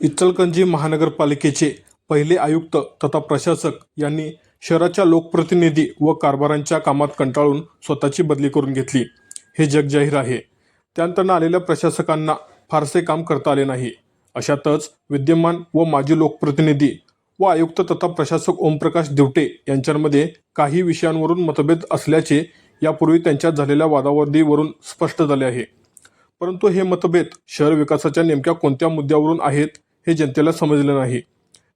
इचलकंजी महानगरपालिकेचे पहिले आयुक्त तथा प्रशासक यांनी शहराच्या लोकप्रतिनिधी व कारभारांच्या कामात कंटाळून स्वतःची बदली करून घेतली. हे जगजाहीर आहे. त्यानंतर आलेल्या प्रशासकांना फारसे काम करता आले नाही. अशातच विद्यमान व माजी लोकप्रतिनिधी व आयुक्त तथा प्रशासक ओमप्रकाश दिवटे यांच्यामध्ये काही विषयांवरून मतभेद असल्याचे यापूर्वी त्यांच्यात झालेल्या वादावादीवरून स्पष्ट झाले आहे. परंतु हे मतभेद शहर विकासाच्या नेमक्या कोणत्या मुद्द्यावरून आहेत हे जनतेला समजले नाही.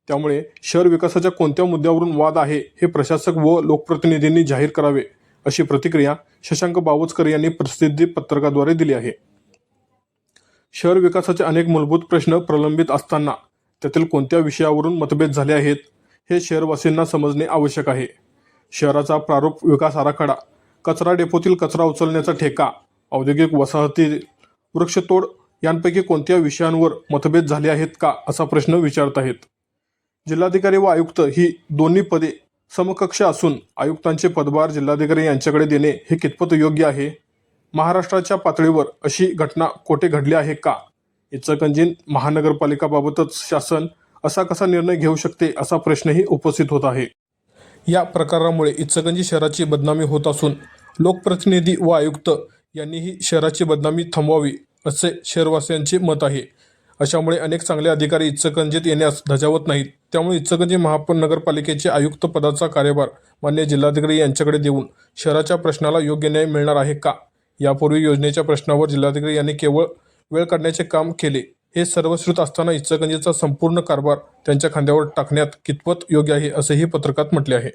त्यामुळे शहर विकासाच्या कोणत्या मुद्द्यावरून वाद आहे हे प्रशासक व लोकप्रतिनिधींनी जाहीर करावे अशी प्रतिक्रिया शशांक बावचकर यांनी प्रसिद्धी पत्रकाद्वारे दिली आहे. शहर विकासाचे अनेक मूलभूत प्रश्न प्रलंबित असताना त्यातील कोणत्या विषयावरून मतभेद झाले आहेत हे शहरवासीयांना समजणे आवश्यक आहे. शहराचा प्रारूप विकास आराखडा कचरा डेपोतील कचरा उचलण्याचा ठेका औद्योगिक वसाहती वृक्षतोड यांपैकी कोणत्या विषयांवर मतभेद झाले आहेत का असा प्रश्न विचारत आहेत. जिल्हाधिकारी व आयुक्त ही दोन्ही पदे समकक्ष असून आयुक्तांचे पदभार जिल्हाधिकारी यांच्याकडे देणे हे कितपत योग्य आहे? महाराष्ट्राच्या पातळीवर अशी घटना कोठे घडली आहे का? इचकंजीन महानगरपालिकाबाबतच शासन असा कसा निर्णय घेऊ शकते असा प्रश्नही उपस्थित होत आहे. या प्रकारामुळे इचकंजी शहराची बदनामी होत असून लोकप्रतिनिधी व आयुक्त यांनीही शहराची बदनामी थांबवावी असे शहरवासियांचे मत आहे. अशामुळे अनेक चांगले अधिकारी इचलकरंजीत येण्यास धजावत नाहीत. त्यामुळे इच्चगंजी महापौर नगरपालिकेचे आयुक्त पदाचा कार्यभार मान्य जिल्हाधिकारी यांच्याकडे देऊन शहराच्या प्रश्नाला योग्य न्याय मिळणार आहे का? यापूर्वी योजनेच्या प्रश्नावर जिल्हाधिकारी यांनी केवळ वेळ काढण्याचे काम केले. हे सर्वश्रुत असताना इचलकरंजीचा संपूर्ण कारभार त्यांच्या खांद्यावर टाकण्यात कितपत योग्य आहे असेही पत्रकात म्हटले आहे.